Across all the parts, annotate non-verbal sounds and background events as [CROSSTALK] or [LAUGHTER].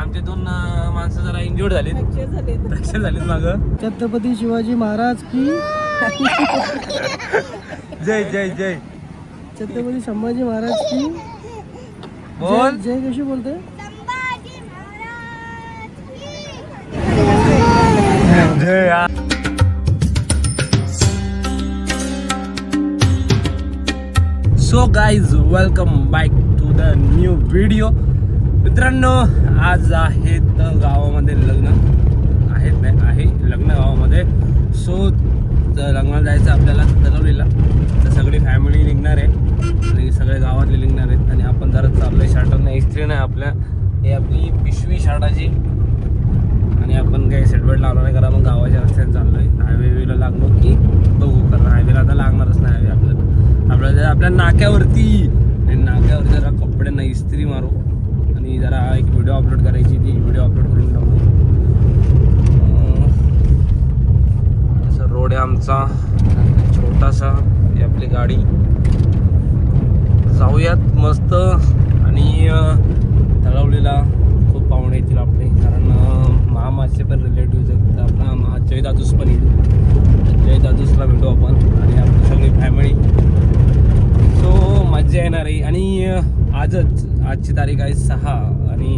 आमचे दोन माणसं जरा फ्रॅक्चर झालीत. माग. छत्रपती शिवाजी महाराज की? जय जय जय. छत्रपती संभाजी महाराज की? बोल. जय जय कशी बोलते जय so guys welcome back to the new video मित्रांनो आज आहेत गावामध्ये लग्न. आहेत नाही आहे लग्न गावामध्ये. सो लग्नाला जायचं आपल्याला तलवलीला तर सगळी फॅमिली निघणार आहे. आणि सगळे गावातले निघणार आहेत. आणि आपण जरा चाललोय शार्टांना इस्त्री नाही आपल्या हे आपली पिशवी शार्टाची. आणि आपण काही सेटबेल्ट लावला नाही करा मग गावाच्या रस्त्याने आहे हायवेला लागलो की बघू कारण हायवेला आता लागणारच नाही हायवे आपल्याला. आपल्या नाक्यावरती. आणि नाक्यावर जरा कपडे इस्त्री मारू. आणि जरा एक व्हिडिओ अपलोड करायची ती व्हिडिओ अपलोड करून टाकू. असं रोड आहे आमचा. छोटासा ही आपली गाडी. जाऊयात मस्त. आणि अं, तळवलीला खूप पाहुणे येतील आपले कारण अं, मामाचे पण रिलेटिव्ह आहेत तर आपला मा जय दादूस पण येईल तर जय दादूसला भेटू आपण आणि आपली सगळी फॅमिली सो मजा येणार आहे आणि अं, आजची तारीख आहे सहा आणि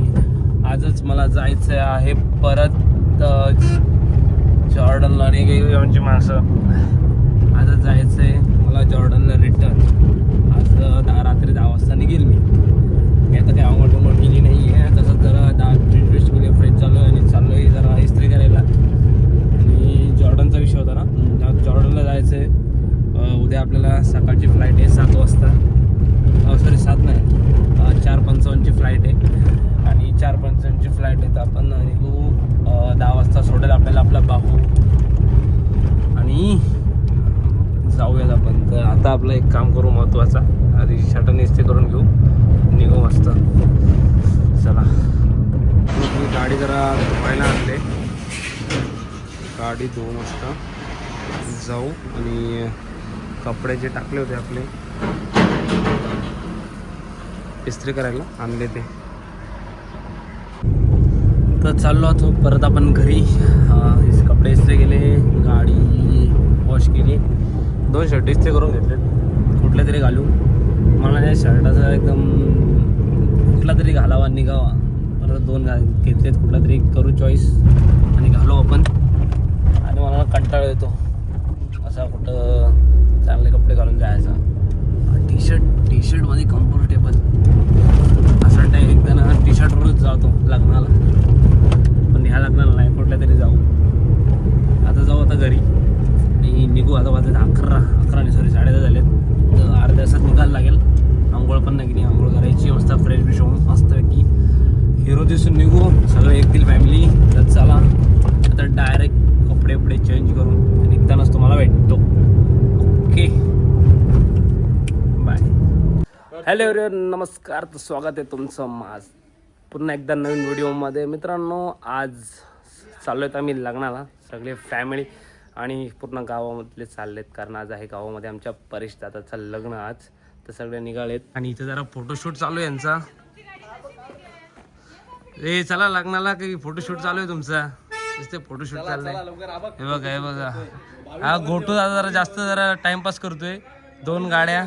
आजच मला जायचं आहे परत जॉर्डनला. आणि गेली आमची माणसं. आजच जायचं आहे मला जॉर्डनला रिटर्न आज दहा रात्री दहा वाजता निघेल मी. मी आता काही आवड उमट गेली नाही आहे तसंच जरा दहा फ्रेश वेस्ट केले फ्रेश चालू आहे आणि चाललो आहे जरा इस्त्री करायला. आणि जॉर्डनचा विषय होता ना. जॉर्डनला जायचं आहे उद्या आपल्याला सकाळची फ्लाईट आहे सात वाजता. सॉरी सात नाही. चार पंचावन्नची फ्लाईट आहे. आणि चार पंचावन्नची फ्लाईट आहे तर आपण निघू दहा वाजता सोडेल आपल्याला आपला बाहू आणि जाऊयात आपण. तर आता आपलं एक काम करू महत्त्वाचा आधी शटन इस्ते करून घेऊ. निघू मस्त. चला. मी गाडी जरा धुवायला आणले. गाडी धुवू मस्त. जाऊ. आणि कपडे जे टाकले होते आपले. इस्त्री करायला आणले ते. तर चाललो आहोत परत आपण घरी. कपडे इस्त्री केले गाडी वॉश केली. दोन शर्ट इस्त्री करून घेतले कुठले तरी घालू मला या शर्टाचा एकदम कुठला तरी घालावा निघावा. परत दोन घा घेतलेत कुठला तरी करू चॉईस आणि घालू आपण. आणि मला कंटाळा येतो. असा कुठं चांगले कपडे घालून जायचा टी शर्ट टी शर्टमध्ये कम्फर्टेबल असं टाईम एकदा ना टी शर्टवरच जातो लग्नाला पण ह्या लग्नाला नाही कुठल्या तरी जाऊ आता जाऊ आता घरी आणि निघू आता वाजत अकरा अकरा नाही सॉरी साडे दहा झालेत तर अर्ध्या तासात निघायला लागेल आंघोळ पण नाही केली आंघोळ करायची मस्त फ्रेश बिश होऊन मस्तपैकी झिरो दिसून निघू सगळं येतील फॅमिली तर चला आता डायरेक्ट कपडे उपडे चेंज करून निघतानाच तुम्हाला भेटतो. ओके बाय हॅलो एव्हरीवन नमस्कार. तर स्वागत आहे तुमचं माझ. पुन्हा एकदा नवीन व्हिडिओमध्ये मित्रांनो आज चाललो आहेत आम्ही लग्नाला. सगळे फॅमिली आणि पूर्ण गावामधले चाललेत कारण आज आहे गावामध्ये आमच्या परेश दादाचं लग्न आज. तर सगळे निघालेत. आणि इथे जरा फोटोशूट चालू आहे यांचा. ए चला लग्नाला काही फोटोशूट चालू आहे तुमचा. नुसते फोटोशूट चाललंय. हे बघा हे बघा. हा गोटू दादा जरा जास्त जरा टाइमपास करतोय. दोन गाड्या.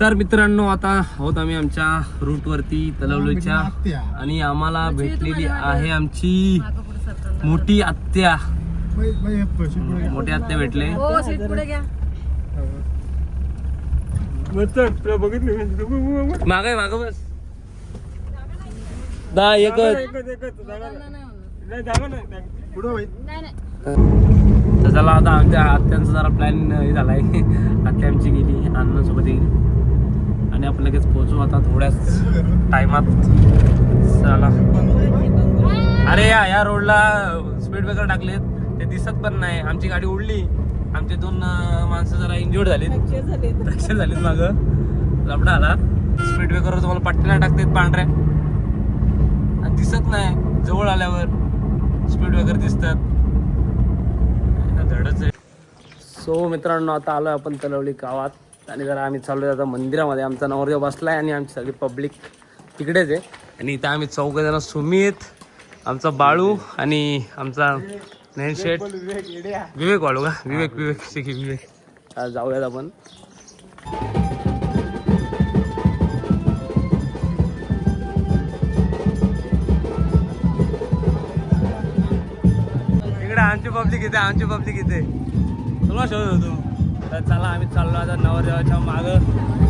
तर मित्रांनो आता आहोत आम्ही आमच्या रूटवरती तलवलीच्या. आणि आम्हाला भेटलेली आहे आमची मोठी आत्या. मोठी आत्या भेटले. मागे माग बस. दहा एकच. तर चला आता आमच्या आत्यांचा जरा प्लॅन हे झालाय. [LAUGHS] आत्या आमची गेली अण्णांसोबत येईल आणि आपण लगेच पोहोचू आता थोड्याच टायमात. चला. अरे या या रोडला स्पीड ब्रेकर टाकलेत. ते दिसत पण नाही. आमची गाडी उडली. आमचे दोन माणसं जरा इंजुर्ड झालीत. फ्रॅक्चर झालीत. माग. लपडा आला. स्पीड ब्रेकरवर तुम्हाला पट्ट्याला टाकतात पांढऱ्या. आणि दिसत नाही. जवळ आल्यावर स्पीड ब्रेकर दिसतात. धडच आहे. सो मित्रांनो आता आलो आपण तलवली गावात. आणि जरा आम्ही चाललो आता मंदिरामध्ये. आमचा नवरदेव बसलाय आणि आमची सगळी पब्लिक तिकडेच आहे. आणि इथं आम्ही चौघ जण सुमित आमचा बाळू आणि आमचा नयन शेठ. विवेक वाळू का? विवेक विवेक शिकी विवेक. आज जाऊयात आपण. इकडे आमची पब्लिक इथे आमची पब्लिक इथे. तुला शोधत होतो. तर चला आम्ही चाललो आता नवरदेवाच्या मागं.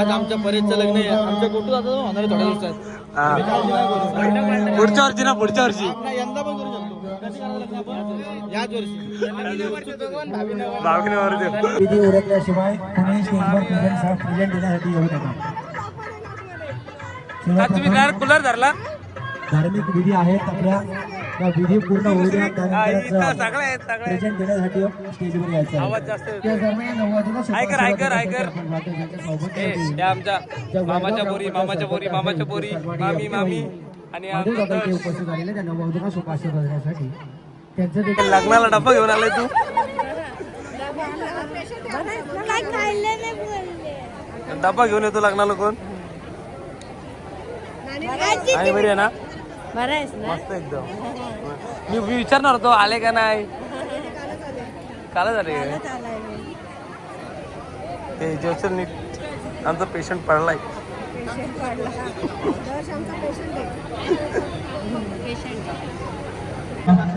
आज आमच्या परेशचं लग्न आहे. आमच्या कुठून आता होणार आहे थोड्या दिवसात. पुढच्या वर्षी ना पुढच्या वर्षी. यंदा पण करू शकतो. कधी करायचं लग्न आपण? याच वर्षी. बावीने नवरदेव विधी उरकल्याशिवाय कोणी स्टेजवर प्रेझेंट प्रेझेंट देण्यासाठी येऊ नका. का तुम्ही कूलर धरला. धार्मिक विधी आहेत आपल्या. त्या विधी पूर्ण होऊ द्या. प्रेझेंट देण्यासाठी स्टेजवर यायचं. त्या दरम्यान ऐकर, ऐकर, ऐकर. आमच्या मामाच्या पोरी मामाच्या पोरी मामाच्या पोरी मामी मामी आणि उपस्थित झालेले त्या आशीर्वाद देण्यासाठी त्यांचं देखील लग्नाला डब्बा घेऊन आलाय तू. डब्बा घेऊन येतो लग्नाला कोण? बरी आहे ना? बरं आहेस ना? मस्त एकदम. [LAUGHS] मी मी विचारणार होतो आले का नाही? कालच आले. काय? ते जवचल नीट आमचा पेशंट पडलाय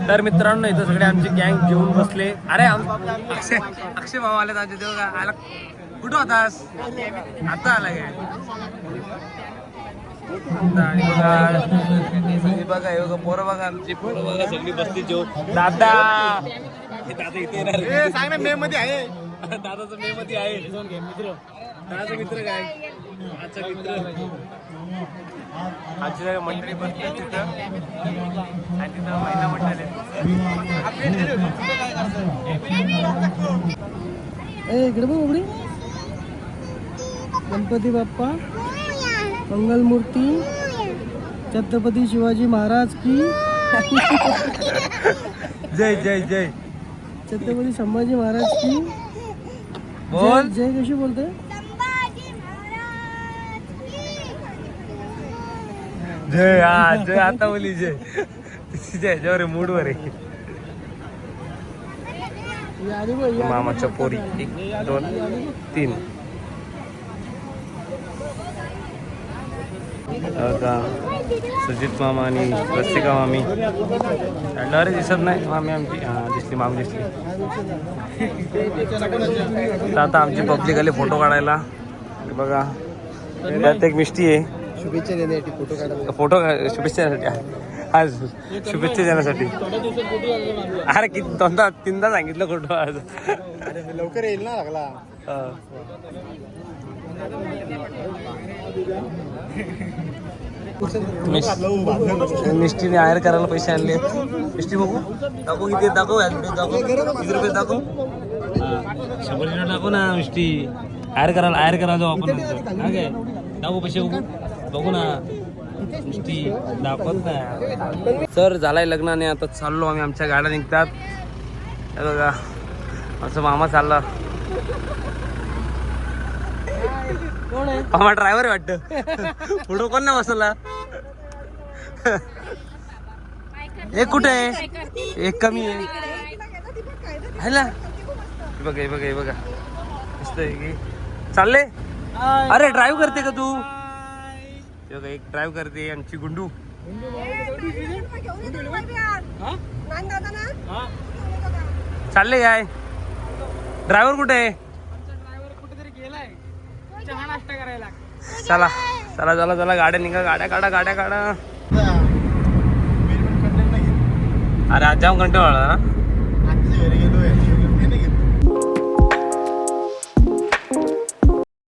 तर मित्रांनो इथं सगळे आमची गँग जेवून बसले. अरे आम- अक्षय अक्षय भाऊ आले आमच्या तेव्हा का आला कुठं होतास? आता आला काय बघा हे पोरं बघा आमची पोरं बघा सगळी बसली दादा. हे दादा इथे येणार सांग ना मे मध्ये आहे. दादाचं मे मध्ये आहे. मित्र दादाचा मित्र काय? आजचा मित्र. आजची जागा मंडळी बसली तिथं आणि तिथं महिला मंडळ. आहे ए इकडे बघ उघडी. गणपती बाप्पा. मंगलमूर्ती छत्रपती शिवाजी महाराज की जय जय जय. छत्रपती संभाजी महाराज की बोल. जय जय कशी बोलते जय हा जय आता बोली जय. जय जय मूडवर आहे. ही आली मामाच्या. पोरी. एक दोन तीन. का सुजित मामा आणि रसिका मामी. अरे दिसत नाही मामी आमची. हा दिसली मामी दिसली. तर आता आमची पब्लिक आली फोटो काढायला. बघा त्यात एक मिष्टी आहे. शुभेच्छा देण्यासाठी फोटो काढायला फोटो शुभेच्छा देण्यासाठी. आज शुभेच्छा देण्यासाठी. अरे किती दोनदा तीनदा सांगितलं फोटो आज. लवकर येईल ना लागला. मिस्टीने हायर करायला पैसे आणले. मिस्टी बघू. दाखव किती दाखव दाखव. किती रुपये दाखव. शंभर युनिट दाखव ना मिस्टी. हायर करायला हायर करायला जाऊ आपण नंतर. काय? दाखव पैसे बघू. बघू ना. मिस्टी दाखवत नाही. सर झालाय लग्नाने आता चाललो आम्ही. आमच्या गाड्या निघतात. बघा. आमचा मामा चालला कोण आहे मामा ड्रायव्हर वाटत. पुढं कोण नाही बसला एक कुठे आहे? एक कमी आहे. ना? बघा बघा बघा. मस्त चालले? अरे ड्राईव्ह करते का तू? बघ, एक ड्राईव्ह करते आमची गुंडू. चालले काय? ड्रायव्हर कुठे आहे? चला चला चला चला गाड्या निघा गाड्या काढा गाड्या काढा. अरे आज जाम कंटाळा ना